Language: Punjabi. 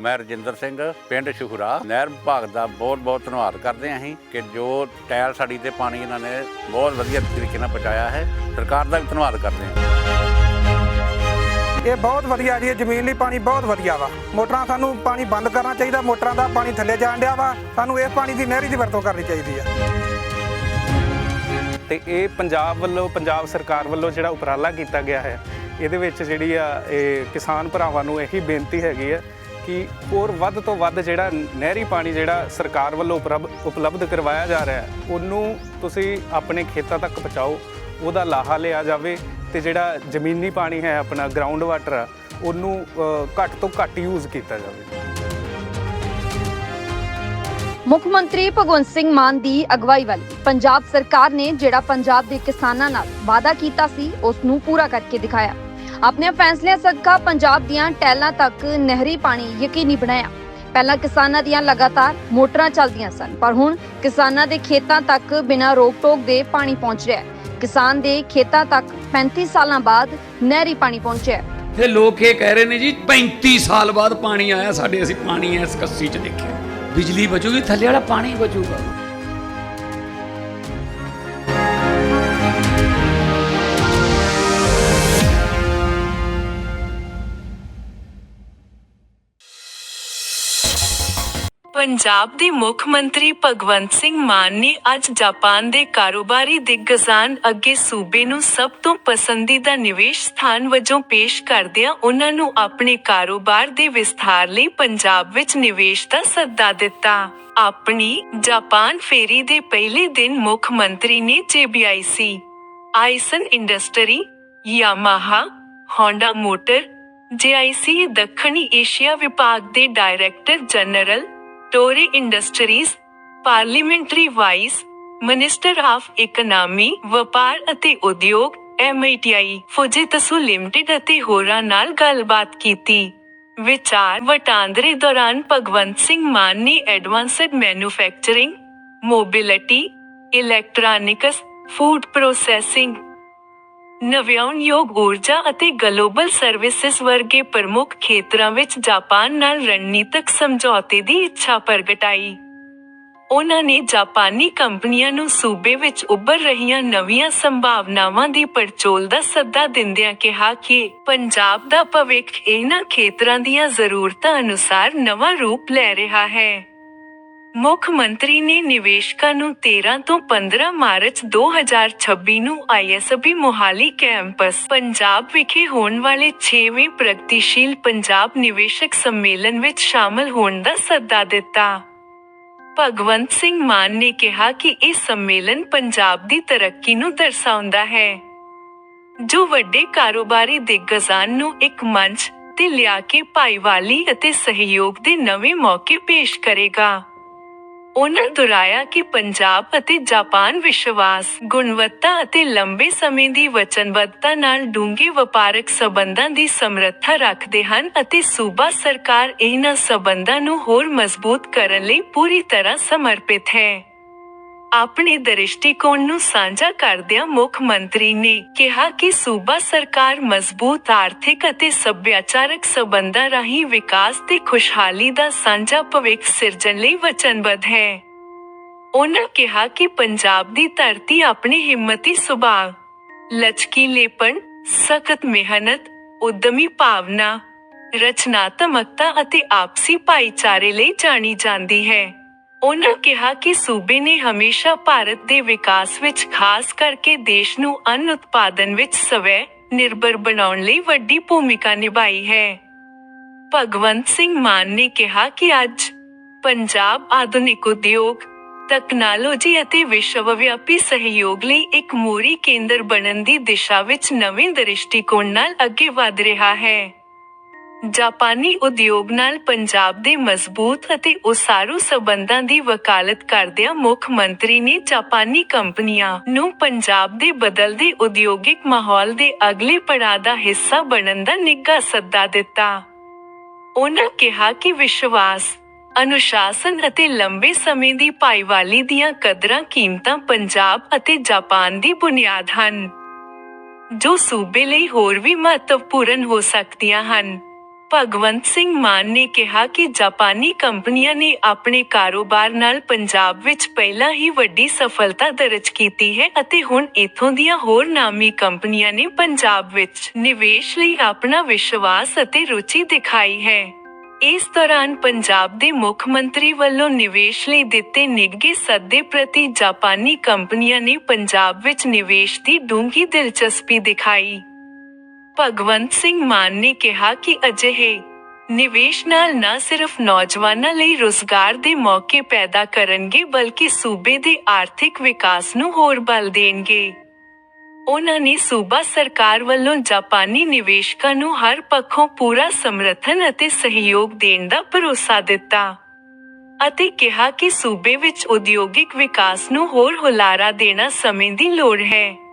ਮੈਂ ਰਜਿੰਦਰ ਸਿੰਘ ਪਿੰਡ ਸ਼ੁਹਰਾ ਨਹਿਰ ਵਿਭਾਗ ਦਾ ਬਹੁਤ ਬਹੁਤ ਧੰਨਵਾਦ ਕਰਦੇ ਹਾਂ ਅਸੀਂ ਕਿ ਜੋ ਟਾਇਲ ਸਾਡੀ ਤੇ ਪਾਣੀ ਇਹਨਾਂ ਨੇ ਬਹੁਤ ਵਧੀਆ ਤਰੀਕੇ ਨਾਲ ਪਹੁੰਚਾਇਆ ਹੈ। ਸਰਕਾਰ ਦਾ ਵੀ ਧੰਨਵਾਦ ਕਰਦੇ ਹਾਂ ਇਹ ਬਹੁਤ ਵਧੀਆ ਜੀ ਇਹ ਜ਼ਮੀਨ ਲਈ ਪਾਣੀ ਬਹੁਤ ਵਧੀਆ ਵਾ। ਮੋਟਰਾਂ ਸਾਨੂੰ ਪਾਣੀ ਬੰਦ ਕਰਨਾ ਚਾਹੀਦਾ ਮੋਟਰਾਂ ਦਾ ਪਾਣੀ ਥੱਲੇ ਜਾਣ ਡਿਆ ਵਾ। ਸਾਨੂੰ ਇਸ ਪਾਣੀ ਦੀ ਨਹਿਰੀ ਦੀ ਵਰਤੋਂ ਕਰਨੀ ਚਾਹੀਦੀ ਆ। ਤੇ ਇਹ ਪੰਜਾਬ ਵੱਲੋਂ ਪੰਜਾਬ ਸਰਕਾਰ ਵੱਲੋਂ ਜਿਹੜਾ ਉਪਰਾਲਾ ਕੀਤਾ ਗਿਆ ਹੈ ਇਹਦੇ ਵਿੱਚ ਜਿਹੜੀ ਆ ਇਹ ਕਿਸਾਨ ਭਰਾਵਾਂ ਨੂੰ ਇਹੀ ਬੇਨਤੀ ਹੈਗੀ ਹੈ ਕਿ ਹੋਰ ਵੱਧ ਤੋਂ ਵੱਧ ਜਿਹੜਾ ਨਹਿਰੀ ਪਾਣੀ ਜਿਹੜਾ ਸਰਕਾਰ ਵੱਲੋਂ ਉਪਲਬਧ ਕਰਵਾਇਆ ਜਾ ਰਿਹਾ ਹੈ, ਉਹਨੂੰ ਤੁਸੀਂ ਆਪਣੇ ਖੇਤਾਂ ਤੱਕ ਪਹੁੰਚਾਓ, ਉਹਦਾ ਲਾਹਾ ਲਿਆ ਜਾਵੇ ਤੇ ਜਿਹੜਾ ਜ਼ਮੀਨੀ ਪਾਣੀ ਹੈ ਆਪਣਾ ਗਰਾਊਂਡ ਵਾਟਰ ਉਹਨੂੰ ਘੱਟ ਤੋਂ ਘੱਟ ਯੂਜ਼ ਕੀਤਾ ਜਾਵੇ। ਮੁੱਖ ਮੰਤਰੀ ਭਗਵੰਤ ਸਿੰਘ ਮਾਨ ਦੀ ਅਗਵਾਈ ਵਾਲੀ ਪੰਜਾਬ ਸਰਕਾਰ ਨੇ ਜਿਹੜਾ ਪੰਜਾਬ ਦੇ ਕਿਸਾਨਾਂ ਨਾਲ ਵਾਅਦਾ ਕੀਤਾ ਸੀ, ਉਸ ਨੂੰ ਪੂਰਾ ਕਰਕੇ ਦਿਖਾਇਆ। ਆਪਣੇ ਫੈਸਲਿਆਂ ਸਦਕਾ ਪੰਜਾਬ ਦੀਆਂ ਟੈਲਾਂ ਤੱਕ ਨਹਿਰੀ ਪਾਣੀ ਯਕੀਨੀ ਬਣਾਇਆ। ਪਹਿਲਾਂ ਕਿਸਾਨਾਂ ਦੀਆਂ ਲਗਾਤਾਰ ਮੋਟਰਾਂ ਚੱਲਦੀਆਂ ਸਨ, ਪਰ ਹੁਣ ਕਿਸਾਨਾਂ ਦੇ ਖੇਤਾਂ ਤੱਕ ਬਿਨਾਂ ਰੋਕ-ਟੋਕ ਦੇ ਪਾਣੀ ਪਹੁੰਚ ਰਿਹਾ ਹੈ। ਕਿਸਾਨ ਦੇ ਖੇਤਾਂ ਤੱਕ 35 ਸਾਲਾਂ ਬਾਅਦ ਨਹਿਰੀ ਪਾਣੀ ਪਹੁੰਚਿਆ ਹੈ। ਤੇ ਲੋਕ ਇਹ ਕਹਿ ਰਹੇ ਨੇ ਜੀ 35 ਸਾਲ ਬਾਅਦ ਪਾਣੀ ਆਇਆ, ਸਾਡੇ ਅਸੀਂ ਪਾਣੀ ਇਸ ਕੱਸੀ 'ਚ ਦੇਖਿਆ। ਬਿਜਲੀ ਬਚੂਗੀ, ਥੱਲੇ ਵਾਲਾ ਪਾਣੀ ਬਚੂਗਾ। ਪੰਜਾਬ ਦੇ ਮੁੱਖ ਮੰਤਰੀ ਭਗਵੰਤ ਸਿੰਘ ਮਾਨ ਨੇ ਅੱਜ ਜਾਪਾਨ ਦੇ ਕਾਰੋਬਾਰੀ ਦਿਗਗਜ਼ਾਨ ਅੱਗੇ ਸੂਬੇ ਨੂੰ ਸਭ ਤੋਂ ਪਸੰਦੀਦਾ ਨਿਵੇਸ਼ ਸਥਾਨ ਵਜੋਂ ਪੇਸ਼ ਕਰਦਿਆਂ ਉਹਨਾਂ ਨੂੰ ਆਪਣੇ ਕਾਰੋਬਾਰ ਦੇ ਵਿਸਥਾਰ ਲਈ ਪੰਜਾਬ ਵਿੱਚ ਨਿਵੇਸ਼ ਦਾ ਸੱਦਾ ਦਿੱਤਾ। ਆਪਣੀ ਜਾਪਾਨ ਫੇਰੀ ਦੇ ਪਹਿਲੇ ਦਿਨ ਮੁੱਖ ਮੰਤਰੀ ਨੇ JBIC Aisin industry, Yamaha, Honda motor JIC ਦੱਖਣੀ ਏਸ਼ੀਆ ਵਿਭਾਗ ਦੇ director general Toray industries parliamentary vice minister of economy ਵਪਾਰ ਅਤੇ ਉਦਯੋਗ MITI ਫੁਜਿਤਸੂ ਲਿਮਟਿਡ ਅਤੇ ਹੋਰਾਂ ਨਾਲ ਗੱਲਬਾਤ ਕੀਤੀ। ਵਿਚਾਰ ਵਟਾਂਦਰੇ ਦੌਰਾਨ ਭਗਵੰਤ ਸਿੰਘ ਮਾਨ ਨੇ advanced manufacturing, mobility, electronics, food processing ਨਵਿਆਉਣਯੋਗ ਊਰਜਾ ਅਤੇ ਗਲੋਬਲ ਸਰਵਿਸਿਜ਼ ਵਰਗੇ ਪ੍ਰਮੁੱਖ ਖੇਤਰਾਂ ਵਿੱਚ ਜਾਪਾਨ ਨਾਲ ਰਣਨੀਤਕ ਸਮਝੌਤੇ ਦੀ ਇੱਛਾ ਪ੍ਰਗਟਾਈ। ਉਹਨਾਂ ਨੇ ਜਾਪਾਨੀ ਕੰਪਨੀਆਂ ਨੂੰ ਸੂਬੇ ਵਿੱਚ ਉੱਭਰ ਰਹੀਆਂ ਨਵੀਆਂ ਸੰਭਾਵਨਾਵਾਂ ਦੀ ਪੜਚੋਲ ਦਾ ਸੱਦਾ ਦਿੰਦਿਆਂ ਕਿਹਾ ਕਿ ਪੰਜਾਬ ਦਾ ਭਵਿੱਖ ਇਹਨਾਂ ਖੇਤਰਾਂ ਦੀਆਂ ਜ਼ਰੂਰਤਾਂ ਅਨੁਸਾਰ ਨਵਾਂ ਰੂਪ ਲੈ ਰਿਹਾ ਹੈ। ਮੁੱਖ ਮੰਤਰੀ ਨੇ ਨਿਵੇਸ਼ਕਾਂ ਨੂੰ 13 ਤੋਂ 15 ਮਾਰਚ 2026 ਨੂੰ ਆਈਐਸਬੀ ਮੋਹਾਲੀ ਕੈਂਪਸ, ਪੰਜਾਬ ਵਿਖੇ ਹੋਣ ਵਾਲੇ ਛੇਵੇਂ ਪ੍ਰਗਤੀਸ਼ੀਲ ਪੰਜਾਬ ਨਿਵੇਸ਼ਕ ਸੰਮੇਲਨ ਵਿੱਚ ਸ਼ਾਮਲ ਹੋਣ ਦਾ ਸੱਦਾ ਦਿੱਤਾ। ਭਗਵੰਤ ਸਿੰਘ ਮਾਨ ਨੇ ਕਿਹਾ ਕਿ ਇਹ ਸੰਮੇਲਨ ਪੰਜਾਬ ਦੀ ਤਰੱਕੀ ਨੂੰ ਦਰਸਾਉਂਦਾ ਹੈ। ਜੋ ਵੱਡੇ ਕਾਰੋਬਾਰੀ ਦਿਗਗਜ਼ਾਨ ਨੂੰ ਇੱਕ ਮੰਚ ਤੇ ਲਿਆ ਕੇ ਭਾਈਵਾਲੀ ਅਤੇ ਸਹਿਯੋਗ ਦੇ ਨਵੇਂ ਮੌਕੇ ਪੇਸ਼ ਕਰੇਗਾ। ਉਹਨਾਂ ਦੁਹਰਾਇਆ ਕਿ ਪੰਜਾਬ ਅਤੇ ਜਾਪਾਨ ਵਿਸ਼ਵਾਸ, ਗੁਣਵੱਤਾ ਅਤੇ ਲੰਬੇ ਸਮੇਂ ਦੀ ਵਚਨਬੱਧਤਾ ਨਾਲ ਡੂੰਘੇ ਵਪਾਰਕ ਸਬੰਧਾਂ ਦੀ ਸਮਰੱਥਾ ਰੱਖਦੇ ਹਨ ਅਤੇ ਸੂਬਾ ਸਰਕਾਰ ਇਹਨਾਂ ਸਬੰਧਾਂ ਨੂੰ ਹੋਰ ਮਜ਼ਬੂਤ ਕਰਨ ਲਈ ਪੂਰੀ ਤਰ੍ਹਾਂ ਸਮਰਪਿਤ ਹੈ। ਆਪਣੇ ਦ੍ਰਿਸ਼ਟੀਕੋਣ ਨੂੰ ਸਾਂਝਾ ਕਰਦਿਆਂ ਮੁੱਖ ਮੰਤਰੀ ਨੇ ਕਿਹਾ ਕਿ ਸੂਬਾ ਸਰਕਾਰ ਮਜ਼ਬੂਤ ਆਰਥਿਕ ਅਤੇ ਸੱਭਿਆਚਾਰਕ ਸਬੰਧਾਂ ਰਾਹੀਂ ਵਿਕਾਸ ਤੇ ਖੁਸ਼ਹਾਲੀ ਦਾ ਸਾਂਝਾ ਭਵਿੱਖ ਸਿਰਜਣ ਲਈ ਵਚਨਬੱਧ ਹੈ। ਉਹਨਾਂ ਕਿਹਾ ਕਿ ਪੰਜਾਬ ਦੀ ਧਰਤੀ ਆਪਣੇ ਹਿੰਮਤੀ ਸੁਭਾਅ, ਲਚਕੀਲੇਪਣ, ਸਖਤ ਮਿਹਨਤ, ਉਦਮੀ ਭਾਵਨਾ, ਰਚਨਾਤਮਕਤਾ ਅਤੇ ਆਪਸੀ ਭਾਈਚਾਰੇ ਲਈ ਜਾਣੀ ਜਾਂਦੀ ਹੈ। ਉਨ੍ਹਾਂ ਕਿਹਾ ਕਿ ਸੂਬੇ ਨੇ ਹਮੇਸ਼ਾ ਭਾਰਤ ਦੇ ਵਿਕਾਸ ਵਿੱਚ ਖਾਸ ਕਰਕੇ ਦੇਸ਼ ਨੂੰ ਅੰਨ ਉਤਪਾਦਨ ਵਿੱਚ ਸਵੈ ਨਿਰਭਰ ਬਣਾਉਣ ਲਈ ਵੱਡੀ ਭੂਮਿਕਾ ਨਿਭਾਈ ਹੈ। ਭਗਵੰਤ ਸਿੰਘ ਮਾਨ ਨੇ ਕਿਹਾ ਕਿ ਅੱਜ ਪੰਜਾਬ ਆਧੁਨਿਕ ਉਦਯੋਗ, ਤਕਨਾਲੋਜੀ ਅਤੇ ਵਿਸ਼ਵਵਿਆਪੀ ਸਹਿਯੋਗ ਲਈ ਇੱਕ ਮੋਰੀ ਕੇਂਦਰ ਬਣਨ ਦੀ ਦਿਸ਼ਾ ਵਿੱਚ ਨਵੇਂ ਦ੍ਰਿਸ਼ਟੀਕੋਣ ਨਾਲ ਅੱਗੇ ਵਧ ਰਿਹਾ ਹੈ। ਜਾਪਾਨੀ ਉਦਯੋਗ ਨਾਲ ਪੰਜਾਬ ਦੇ ਮਜ਼ਬੂਤ ਅਤੇ ਉਸਾਰੂ ਸਬੰਧਾਂ ਦੀ ਵਕਾਲਤ ਕਰਦਿਆਂ ਮੁੱਖ ਮੰਤਰੀ ਨੇ ਜਾਪਾਨੀ ਕੰਪਨੀਆਂ ਨੂੰ ਪੰਜਾਬ ਦੇ ਬਦਲਦੇ ਉਦਯੋਗਿਕ ਮਾਹੌਲ ਦੇ ਅਗਲੇ ਪੜਾਅ ਦਾ ਹਿੱਸਾ ਬਣਨ ਦਾ ਨਿੱਘਾ ਸੱਦਾ ਦਿੱਤਾ। ਉਹਨਾਂ ਕਿਹਾ ਕਿ ਵਿਸ਼ਵਾਸ, ਅਨੁਸ਼ਾਸਨ ਅਤੇ ਲੰਬੇ ਸਮੇਂ ਦੀ ਭਾਈਵਾਲੀ ਦੀਆਂ ਕਦਰਾਂ ਕੀਮਤਾਂ ਪੰਜਾਬ ਅਤੇ ਜਾਪਾਨ ਦੀ ਬੁਨਿਆਦ ਹਨ ਜੋ ਸੂਬੇ ਲਈ ਹੋਰ ਵੀ ਮਹੱਤਵਪੂਰਨ ਹੋ ਸਕਦੀਆਂ ਹਨ। ਭਗਵੰਤ ਸਿੰਘ ਮਾਨ ਨੇ ਕਿਹਾ ਕਿ ਜਾਪਾਨੀ ਕੰਪਨੀਆਂ ਨੇ ਆਪਣੇ ਕਾਰੋਬਾਰ ਨਾਲ ਪੰਜਾਬ ਵਿੱਚ ਪਹਿਲਾਂ ਹੀ ਵੱਡੀ ਸਫਲਤਾ ਦਰਜ ਕੀਤੀ ਹੈ ਅਤੇ ਹੁਣ ਇਥੋਂ ਦੀਆਂ ਹੋਰ ਨਾਮੀ ਕੰਪਨੀਆਂ ਨੇ ਪੰਜਾਬ ਵਿੱਚ ਨਿਵੇਸ਼ ਲਈ ਆਪਣਾ ਵਿਸ਼ਵਾਸ ਅਤੇ ਰੁਚੀ ਦਿਖਾਈ ਹੈ। ਇਸ ਦੌਰਾਨ ਪੰਜਾਬ ਦੇ ਮੁੱਖ ਮੰਤਰੀ ਵੱਲੋਂ ਨਿਵੇਸ਼ ਲਈ ਦਿੱਤੇ ਨਿੱਘੇ ਸੱਦੇ ਪ੍ਰਤੀ ਜਾਪਾਨੀ ਕੰਪਨੀਆਂ ਨੇ ਪੰਜਾਬ ਵਿੱਚ ਨਿਵੇਸ਼ ਦੀ ਡੂੰਘੀ ਦਿਲਚਸਪੀ ਦਿਖਾਈ। ਭਗਵੰਤ ਸਿੰਘ ਮਾਨ ਨੇ ਕਿਹਾ ਕਿ ਅਜਿਹੇ ਨਿਵੇਸ਼ ਨਾਲ ਨਾ ਸਿਰਫ ਨੌਜਵਾਨਾਂ ਲਈ ਰੋਜ਼ਗਾਰ ਦੇ ਮੌਕੇ ਪੈਦਾ ਕਰਨਗੇ, ਬਲਕਿ ਸੂਬੇ ਦੇ ਆਰਥਿਕ ਵਿਕਾਸ ਨੂੰ ਹੋਰ ਬਲ ਦੇਣਗੇ। ਉਹਨਾਂ ਨੇ ਸੂਬਾ ਸਰਕਾਰ ਵੱਲੋਂ ਜਾਪਾਨੀ ਨਿਵੇਸ਼ਕਾਂ ਨੂੰ ਹਰ ਪੱਖੋਂ ਪੂਰਾ ਸਮਰਥਨ ਅਤੇ ਸਹਿਯੋਗ ਦੇਣ ਦਾ ਭਰੋਸਾ ਦਿੱਤਾ ਅਤੇ ਕਿਹਾ ਕਿ ਸੂਬੇ ਵਿੱਚ ਉਦਯੋਗਿਕ ਵਿਕਾਸ ਨੂੰ ਹੋਰ ਹੁਲਾਰਾ ਦੇਣਾ ਸਮੇਂ ਦੀ ਲੋੜ ਹੈ।